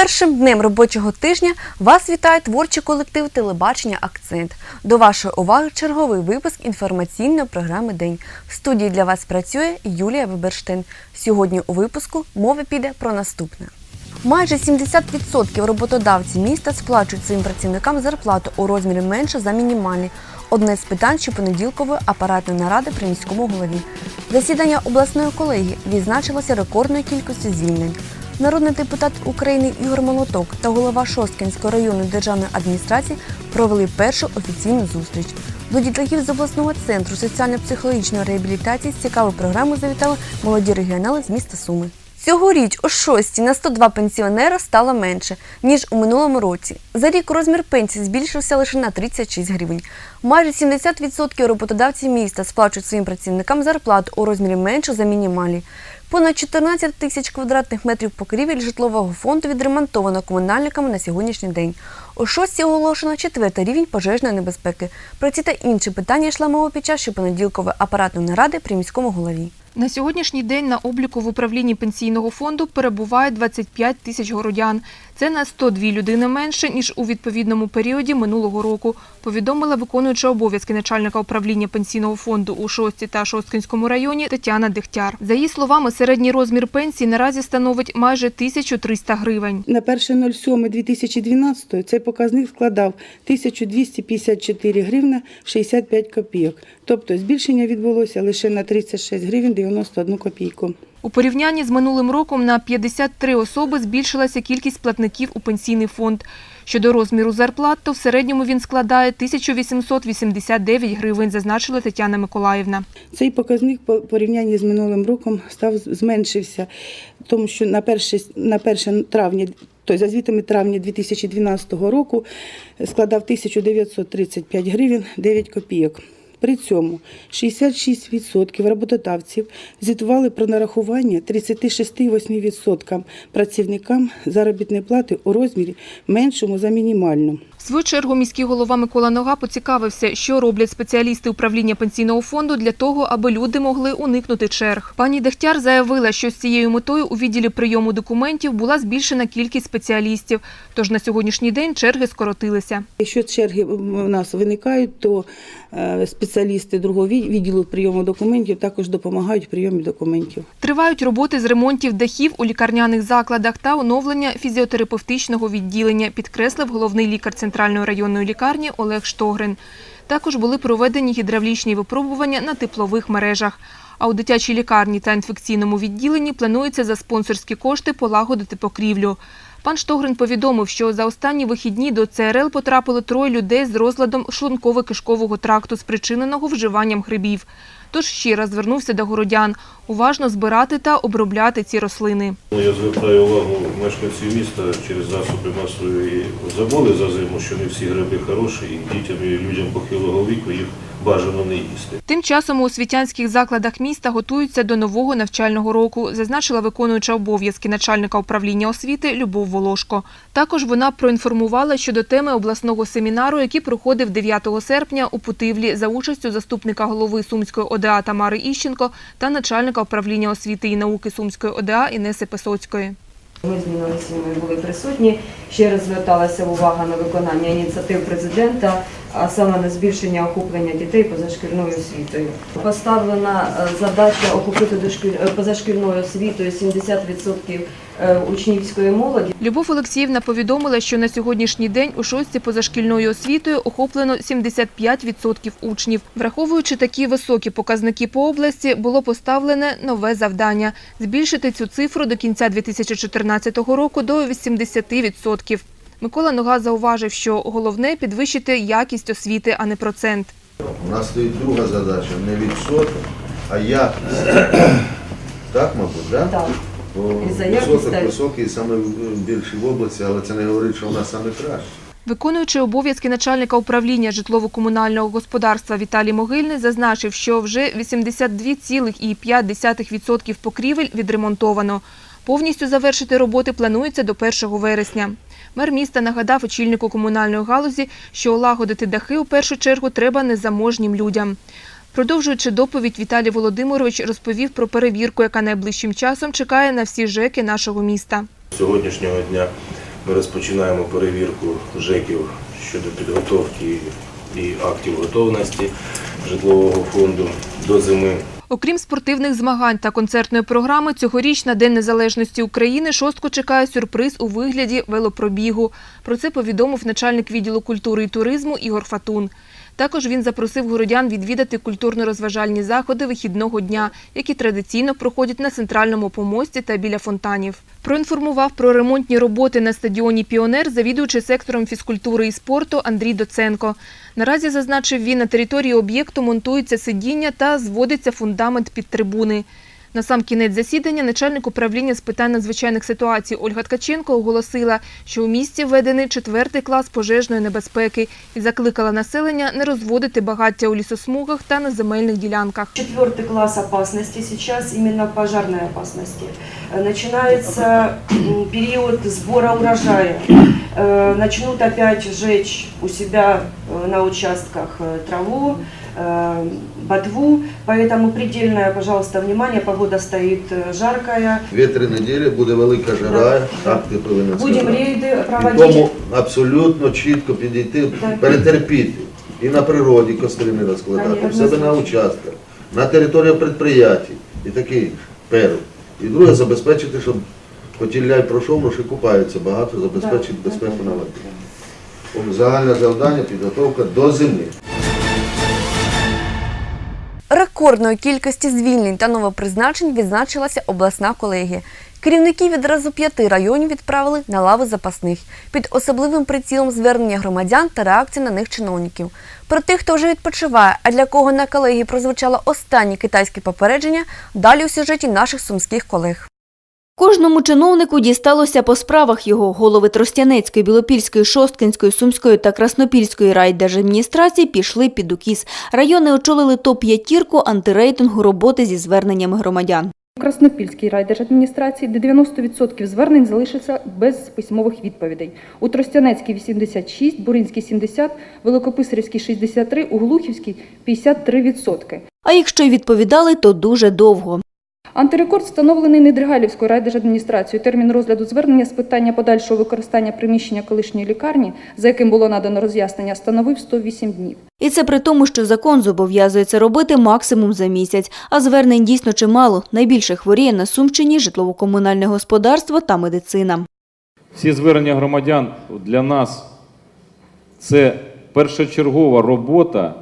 першим днем робочого тижня вас вітає творчий колектив телебачення Акцент. До вашої уваги черговий випуск інформаційної програми День. В студії для вас працює Юлія Виберштейн. Сьогодні у випуску мова піде про наступне. Майже 70% роботодавців міста сплачують своїм працівникам зарплату у розмірі менше за мінімальний. Одне з питань щопонеділкової апаратної наради при міському голові. Засідання обласної колегії відзначилося рекордною кількістю звільнень. Народний депутат України Ігор Молоток та голова Шосткинської районної державної адміністрації провели першу офіційну зустріч. До дітлахів з обласного центру соціально-психологічної реабілітації з цікавою програмою завітали молоді регіонали з міста Суми. Цьогоріч у шості на 102 пенсіонера стало менше, ніж у минулому році. За рік розмір пенсії збільшився лише на 36 гривень. Майже 70% роботодавців міста сплачують своїм працівникам зарплату у розмірі менше за мінімальний. Понад 14 тисяч квадратних метрів покрівель житлового фонду відремонтовано комунальниками на сьогоднішній день. О шості оголошено четвертий рівень пожежної небезпеки. Про ці та інші питання йшла мова під час щопонеділкової апаратної наради при міському голові. На сьогоднішній день на обліку в управлінні пенсійного фонду перебуває 25 тисяч городян. Це на 102 людини менше, ніж у відповідному періоді минулого року, повідомила виконуюча обов'язки начальника управління пенсійного фонду у Шості та Шосткинському районі Тетяна Дегтяр. За її словами, середній розмір пенсії наразі становить майже 1300 гривень. На 1.07.2012 цей показник складав 1254 гривна 65 копійок. Тобто збільшення відбулося лише на 36 гривень 91 копійку. У порівнянні з минулим роком на 53 особи збільшилася кількість платників у пенсійний фонд. Щодо розміру зарплат, то в середньому він складає 1889 гривень, зазначила Тетяна Миколаївна. Цей показник по порівнянні з минулим роком став зменшився, тому що на 1, на 1 травня, тобто за звітами травня 2012 року складав 1935 гривень 9 копійок. При цьому 66% роботодавців звітували про нарахування 36,8% працівникам заробітної плати у розмірі меншому за мінімальну. В свою чергу міський голова Микола Нога поцікавився, що роблять спеціалісти управління пенсійного фонду для того, аби люди могли уникнути черг. Пані Дегтяр заявила, що з цією метою у відділі прийому документів була збільшена кількість спеціалістів. Тож на сьогоднішній день черги скоротилися. Якщо черги у нас виникають, то е, спеціалісти другого відділу прийому документів також допомагають в прийомі документів. Тривають роботи з ремонтів дахів у лікарняних закладах та оновлення фізіотерапевтичного відділення, підкреслив головний лікар центральної районної лікарні Олег Штогрин. Також були проведені гідравлічні випробування на теплових мережах. А у дитячій лікарні та інфекційному відділенні планується за спонсорські кошти полагодити покрівлю. Пан Штогрин повідомив, що за останні вихідні до ЦРЛ потрапили троє людей з розладом шлунково-кишкового тракту, спричиненого вживанням грибів. Тож ще раз звернувся до городян уважно збирати та обробляти ці рослини. Ну, Я звертаю увагу мешканців міста через засоби масової забули за зиму, що не всі гриби хороші, і дітям і людям похилого віку їх бажано не їсти. Тим часом у освітянських закладах міста готуються до нового навчального року, зазначила виконуюча обов'язки начальника управління освіти Любов Волошко. Також вона проінформувала щодо теми обласного семінару, який проходив 9 серпня у Путивлі за участю заступника голови Сумської ОДА Тамари Іщенко та начальника управління освіти і науки Сумської ОДА Інеси Песоцької. Ми змінилися, ми були присутні. Ще раз зверталася увага на виконання ініціатив президента, а саме на збільшення охоплення дітей позашкільною освітою. Поставлена е, задача охопити дошкіль... е, позашкільною освітою 70% е, учнівської молоді. Любов Олексіївна повідомила, що на сьогоднішній день у шостці позашкільною освітою охоплено 75% учнів. Враховуючи такі високі показники по області, було поставлене нове завдання – збільшити цю цифру до кінця 2014 року до 80%. Микола Нога зауважив, що головне – підвищити якість освіти, а не процент. У нас стоїть друга задача не відсоток, а якість. Так, мабуть, да? Так. Бо відсоток високий саме більший в області, але це не говорить, що у нас саме краще. Виконуючи обов'язки начальника управління житлово-комунального господарства Віталій Могильний зазначив, що вже 82,5% покрівель відремонтовано. Повністю завершити роботи планується до 1 вересня. Мер міста нагадав очільнику комунальної галузі, що олагодити дахи у першу чергу треба незаможнім людям. Продовжуючи доповідь, Віталій Володимирович розповів про перевірку, яка найближчим часом чекає на всі ЖЕКи нашого міста. Сьогоднішнього дня Ми розпочинаємо перевірку ЖЕКів щодо підготовки і актів готовності житлового фонду до зими. Окрім спортивних змагань та концертної програми, цьогоріч на День Незалежності України шостку чекає сюрприз у вигляді велопробігу. Про це повідомив начальник відділу культури і туризму Ігор Фатун. Також він запросив городян відвідати культурно-розважальні заходи вихідного дня, які традиційно проходять на центральному помості та біля фонтанів. Проінформував про ремонтні роботи на стадіоні Піонер завідуючий сектором фізкультури і спорту Андрій Доценко. Наразі зазначив він, на території об'єкту монтуються сидіння та зводиться фундамент під трибуни. На сам кінець засідання начальник управління з питань надзвичайних ситуацій Ольга Ткаченко оголосила, що у місті введений четвертий клас пожежної небезпеки і закликала населення не розводити багаття у лісосмугах та на земельних ділянках. Четвертый класс опасности сейчас именно пожарной опасности. Э, Начинается м, период сбора урожая. Э, Начнут опять жечь у себя э, на участках э, траву, э, ботву. Поэтому предельное, пожалуйста, внимание. Погода стоит э, жаркая. Дві-три неділі буде велика жара, так ти повинен Будем сказати. рейды І проводить. тому абсолютно чітко підійти, Так. перетерпіти. І на природі костри не розкладати, Конечно, в себе на однозначно. участках, на території підприємств. І такий перший. І друге, забезпечити, щоб потілляй пройшов, ну ще купаються багато, забезпечити Так, безпеку так, на так. воді. Тому Загальне завдання підготовка до зими. Рекордною кількості звільнень та новопризначень відзначилася обласна колегія. Керівники відразу п'яти районів відправили на лави запасних під особливим прицілом звернення громадян та реакції на них чиновників. Про тих, хто вже відпочиває, а для кого на колегії прозвучало останнє китайське попередження, далі у сюжеті наших сумських колег. Кожному чиновнику дісталося по справах його голови Тростянецької, Білопільської, Шосткинської, Сумської та Краснопільської райдержадміністрації пішли під укіс. Райони очолили топ-п'ятірку антирейтингу роботи зі зверненнями громадян. У Краснопільській райдержадміністрації, де 90% звернень залишиться без письмових відповідей. У Тростянецькій 86, Буринській 70, Великописарівській 63, у Глухівській 53%. А якщо й відповідали, то дуже довго. Антирекорд встановлений Недригалівською райдержадміністрацією. Термін розгляду звернення з питання подальшого використання приміщення колишньої лікарні, за яким було надано роз'яснення, становив 108 днів. І це при тому, що закон зобов'язує це робити максимум за місяць. А звернень дійсно чимало. Найбільше хворіє на Сумщині житлово-комунальне господарство та медицина. Всі звернення громадян для нас це першочергова робота.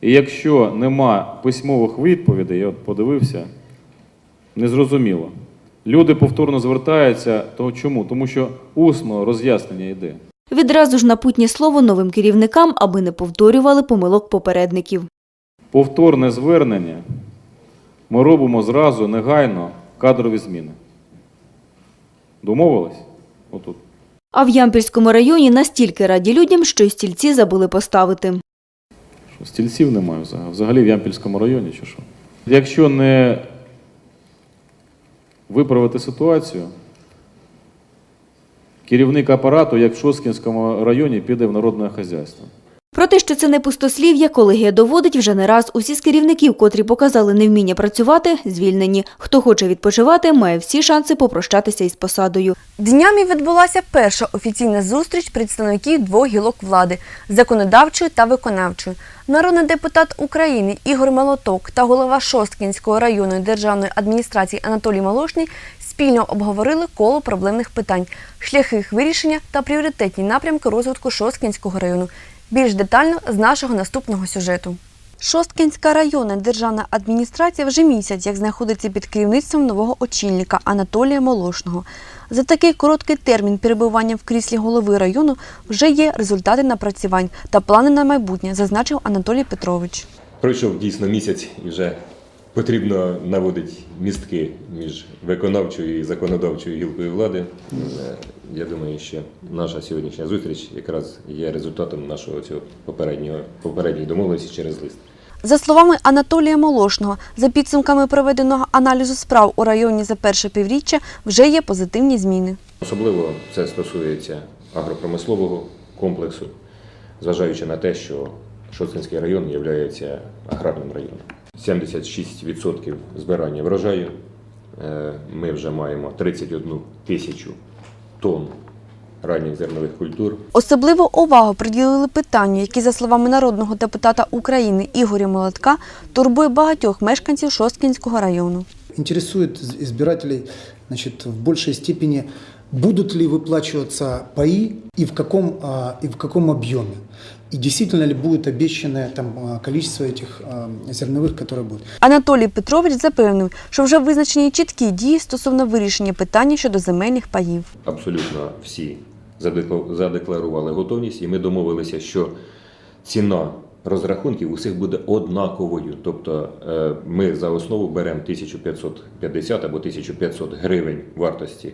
І якщо нема письмових відповідей, я от подивився, незрозуміло. Люди повторно звертаються, того чому? Тому що усно роз'яснення йде. Відразу ж напутнє слово новим керівникам, аби не повторювали помилок попередників. Повторне звернення ми робимо зразу негайно кадрові зміни. Домовились? Отут. А в Ямпільському районі настільки раді людям, що й стільці забули поставити. Що, стільців немає взагалі? Взагалі в Ямпільському районі чи що? Якщо не виправити ситуацію, керівник апарату, як в Шоскінському районі, піде в народне хазяйство. Про те, що це не пустослів'я, колегія доводить вже не раз. Усі з керівників, котрі показали невміння працювати, звільнені. Хто хоче відпочивати, має всі шанси попрощатися із посадою. Днями відбулася перша офіційна зустріч представників двох гілок влади законодавчої та виконавчої. Народний депутат України Ігор Молоток та голова Шосткінської районної державної адміністрації Анатолій Молошний спільно обговорили коло проблемних питань, шляхи їх вирішення та пріоритетні напрямки розвитку Шосткінського району. Більш детально з нашого наступного сюжету. Шосткінська районна державна адміністрація вже місяць, як знаходиться під керівництвом нового очільника Анатолія Молошного. За такий короткий термін перебування в кріслі голови району вже є результати напрацювань та плани на майбутнє, зазначив Анатолій Петрович. Пройшов дійсно місяць і вже потрібно наводити містки між виконавчою і законодавчою гілкою влади. Я думаю, що наша сьогоднішня зустріч якраз є результатом нашого цього попереднього попередньої домовленості через лист. За словами Анатолія Молошного, за підсумками проведеного аналізу справ у районі за перше півріччя вже є позитивні зміни. Особливо це стосується агропромислового комплексу, зважаючи на те, що Шоцинський район є аграрним районом. 76% збирання врожаю. Е, Ми вже маємо 31 тисячу тонн ранніх зернових культур. Особливу увагу приділили питанню, які, за словами народного депутата України Ігоря Молотка, турбує багатьох мешканців Шосткінського району. Інтересують збирателів значить, в більшій степені, будуть ли виплачуватися паи і в якому об'ємі. в каком объеме И действительно ли будет обещанное там, а, количество этих а, зерновых, которые будут. Анатолій Петрович запевнив, що вже визначені чіткі дії стосовно вирішення питання щодо земельних паїв. Абсолютно всі задекла- задекларували готовність, і ми домовилися, що ціна розрахунків усіх буде однаковою. Тобто е, ми за основу беремо 1550 або 1500 гривень вартості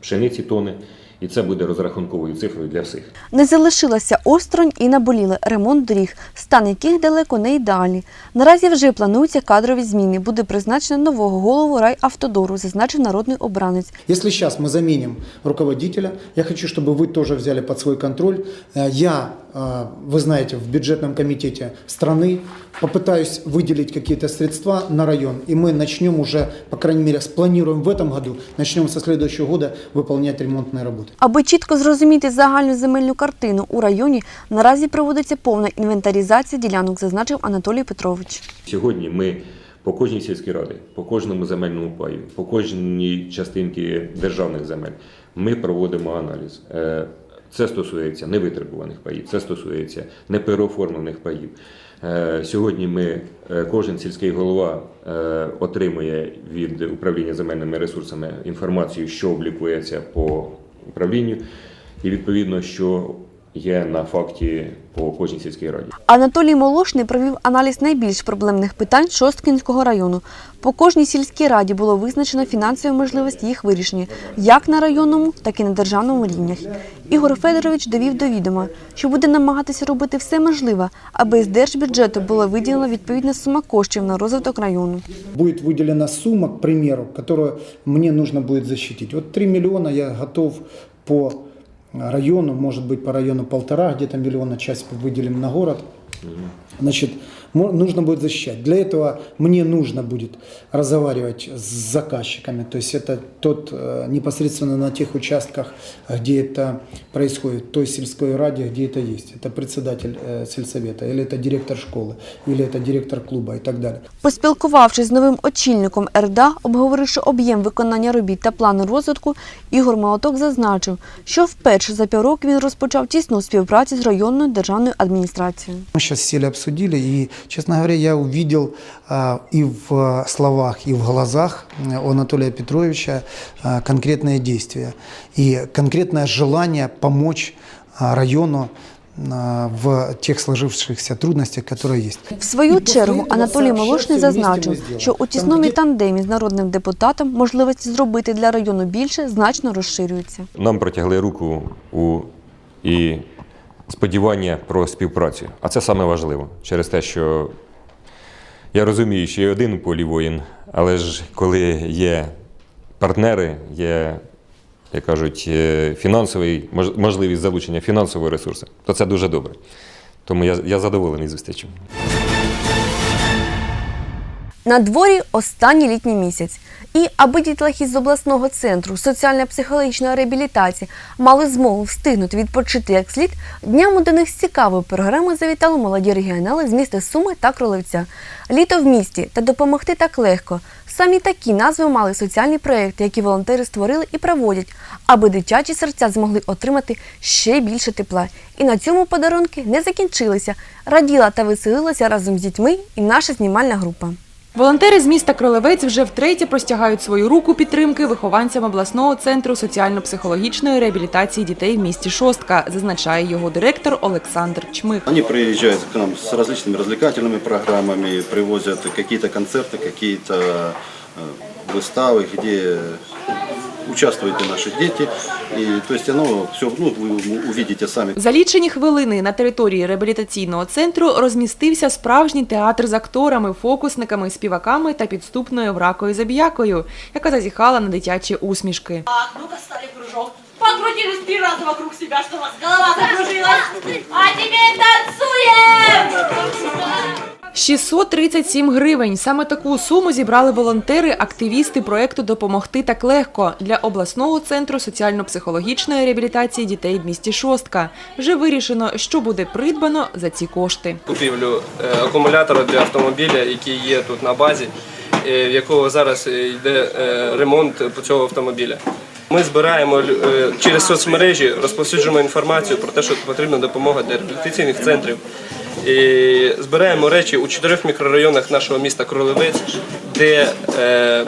пшениці тони, і це буде розрахунковою цифрою для всіх. Не залишилася осторонь і наболіли ремонт доріг, стан яких далеко не ідеальний. Наразі вже плануються кадрові зміни. Буде призначено нового голову райавтодору, зазначив народний обранець. Если сейчас мы заменим руководителя, я хочу, чтобы вы тоже взяли под свой контроль. Э, Я, э, вы знаете, в бюджетном комитете страны попытаюсь выделить какие-то средства на район, и мы начнем уже, по крайней мере, спланируем в этом году, начнем со следующего года выполнять ремонтные работы. Аби чітко зрозуміти загальну земельну картину у районі, наразі проводиться повна інвентаризація ділянок, зазначив Анатолій Петрович. Сьогодні ми по кожній сільській раді, по кожному земельному паю, по кожній частинці державних земель ми проводимо аналіз. це стосується невитребуваних паїв, це стосується непереоформлених паїв. Е, Сьогодні ми, е, кожен сільський голова е, отримує від управління земельними ресурсами інформацію, що облікується по управлінню, і відповідно, що є на факті по кожній сільській раді. Анатолій Молошний провів аналіз найбільш проблемних питань Шосткінського району. По кожній сільській раді було визначено фінансові можливості їх вирішення як на районному, так і на державному рівнях. Ігор Федорович довів до відома, що буде намагатися робити все можливе, аби з держбюджету була виділена відповідна сума коштів на розвиток району. Будет выделена сумма, к примеру, которую мне нужно будет защитить. Вот 3 миллиона я готов по району, может быть по району полтора, где-то миллиона часть выделим на город. Значит, нужно будет защищать. Для этого мне нужно будет разговаривать с заказчиками. То есть это тот э, непосредственно на тех участках, где это происходит, той сельской раде, где это есть. Это председатель э, сельсовета, или это директор школы, или это директор клуба и так далее. Поспілкувавшись з новим очільником РДА, обговоривши об'єм виконання робіт та плану розвитку, Ігор Молоток зазначив, що вперше за півроку він розпочав тісну співпрацю з районною державною адміністрацією. Мы сейчас сели, обсудили, и, честно говоря, я увидел а, и в а, словах, и в глазах э, у Анатолия Петровича а, конкретные действия и конкретное желание помочь а, району а, в тех сложившихся трудностях, которые есть. В свою чергу Анатолій Молошний зазначив, що у тісному тандемі з народним депутатом можливості зробити для району більше значно розширюються. Нам протягли руку у і сподівання про співпрацю. А це саме важливо через те, що я розумію, що є один полі воїн, але ж коли є партнери, є, як кажуть, е, фінансовий, можливість залучення фінансового ресурсу, то це дуже добре. Тому я, я задоволений зустрічю. На дворі останній літній місяць. І аби дітлахи з обласного центру соціально-психологічної реабілітації мали змогу встигнути відпочити як слід, днями до них з цікавою програмою завітали молоді регіонали з міста Суми та Кролевця. Літо в місті та допомогти так легко. Самі такі назви мали соціальні проекти, які волонтери створили і проводять, аби дитячі серця змогли отримати ще більше тепла. І на цьому подарунки не закінчилися. Раділа та веселилася разом з дітьми і наша знімальна група. Волонтери з міста Кролевець вже втретє простягають свою руку підтримки вихованцям обласного центру соціально-психологічної реабілітації дітей в місті Шостка, зазначає його директор Олександр Чмих. Они приезжают к нам с различными развлекательными программами, привозят какие-то концерты, какие-то э, выставы, и наши дети. И, то есть оно все, ну, вы увидите сами. За лічені хвилини на території реабілітаційного центру розмістився справжній театр з акторами, фокусниками, співаками та підступною вракою забіякою, яка зазіхала на дитячі усмішки. Ну-ка стали кружок. Покрутились три раза вокруг себя, что у вас голова закружилась. А теперь танцуем! Ще 637 гривень. Саме таку суму зібрали волонтери, активісти проекту Допомогти так легко для обласного центру соціально-психологічної реабілітації дітей в місті Шостка. Вже вирішено, що буде придбано за ці кошти. купівлю е, акумулятора для автомобіля, який є тут на базі, е, в якого зараз е, йде ремонт цього автомобіля. Ми збираємо е, через соцмережі, розповсюджуємо інформацію про те, що потрібна допомога для реабілітаційних центрів. І збираємо речі у чотирьох мікрорайонах нашого міста Кролевець, де е,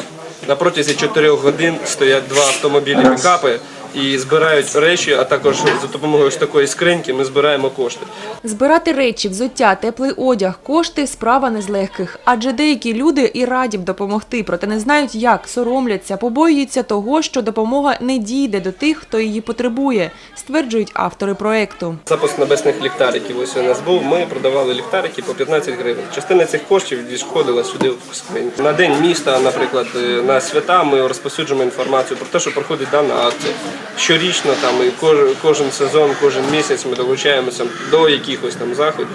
на протязі чотирьох годин стоять два автомобілі пікапи і збирають речі, а також за допомогою ось такої скриньки ми збираємо кошти. Збирати речі, взуття, теплий одяг, кошти справа не з легких. Адже деякі люди і раді б допомогти, проте не знають як, соромляться, побоюються того, що допомога не дійде до тих, хто її потребує, стверджують автори проекту. Запуск небесних ліхтариків ось у нас був. Ми продавали ліхтарики по 15 гривень. Частина цих коштів відходила сюди в скриньку. На день міста, наприклад, е, на свята ми розповсюджуємо інформацію про те, що проходить дана акція Щорічно там і кож- кожен сезон, кожен місяць ми долучаємося до якихось там заходів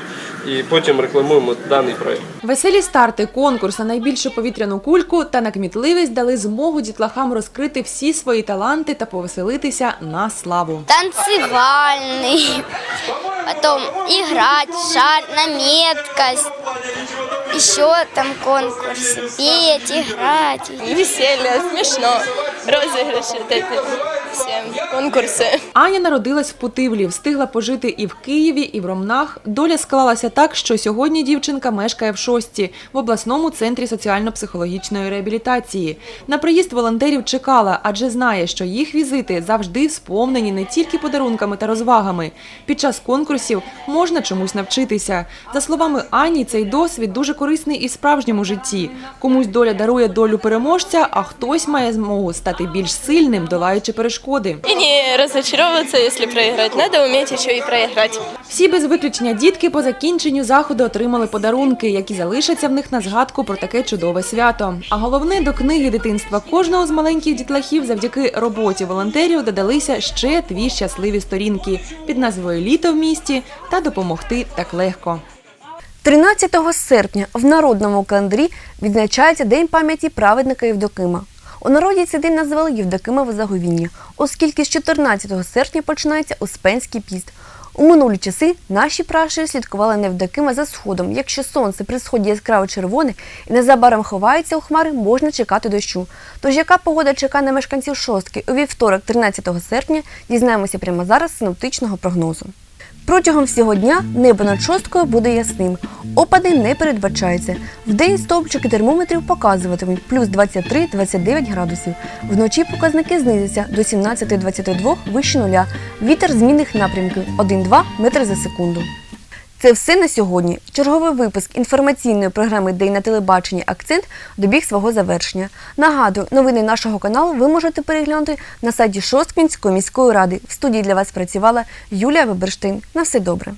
і потім рекламуємо даний проект. Веселі старти, конкурс на найбільшу повітряну кульку та на кмітливість дали змогу дітлахам розкрити всі свої таланти та повеселитися на славу. танцевальный, потом играть, шар на меткость, еще там конкурсы, петь, играть. Веселье, смешно, розыгрыши, вот эти все конкурсы. Аня народилась в Путивлі, встигла пожити і в Києві, і в Ромнах. Доля склалася так, що сьогодні дівчинка мешкає в Шості, в обласному центрі соціально-психологічної реабілітації. На приїзд волонтерів чекала, адже знає, що їх візити завжди сповнені не тільки подарунками та розвагами. Під час конкурсів можна чомусь навчитися. За словами Ані, цей досвід дуже корисний і в справжньому житті. Комусь доля дарує долю переможця, а хтось має змогу стати більш сильним, долаючи перешкоди. И не разочаровываться, если проиграть. Надо уметь еще и проиграть. Всі без виключення дітки по закінченню заходу отримали подарунки, які залишаться в них на згадку про таке чудове свято. А головне до книги дитинства кожного з маленьких дітлахів завдяки роботі волонтерів додалися ще дві щасливі сторінки під назвою Літо в місті та допомогти так легко. 13 серпня в народному календарі відзначається День пам'яті праведника Євдокима. У народі цей день називали Євдокимове заговіння, оскільки з 14 серпня починається Успенський піст. У минулі часи наші пращури слідкували на за сходом. Якщо сонце при сході яскраво червоне і незабаром ховається у хмари, можна чекати дощу. Тож яка погода чекає на мешканців шостки у вівторок, 13 серпня, дізнаємося прямо зараз з синоптичного прогнозу. Протягом всього дня небо над шосткою буде ясним. Опади не передбачаються. Вдень стовпчики термометрів показуватимуть плюс 23-29 градусів. Вночі показники знизяться до 17-22 вище нуля. Вітер змінних напрямків 1-2 метри за секунду. Це все на сьогодні. Черговий випуск інформаційної програми День на телебаченні Акцент добіг свого завершення. Нагадую, новини нашого каналу ви можете переглянути на сайті Шосткінської міської ради. В студії для вас працювала Юлія Веберштейн. На все добре.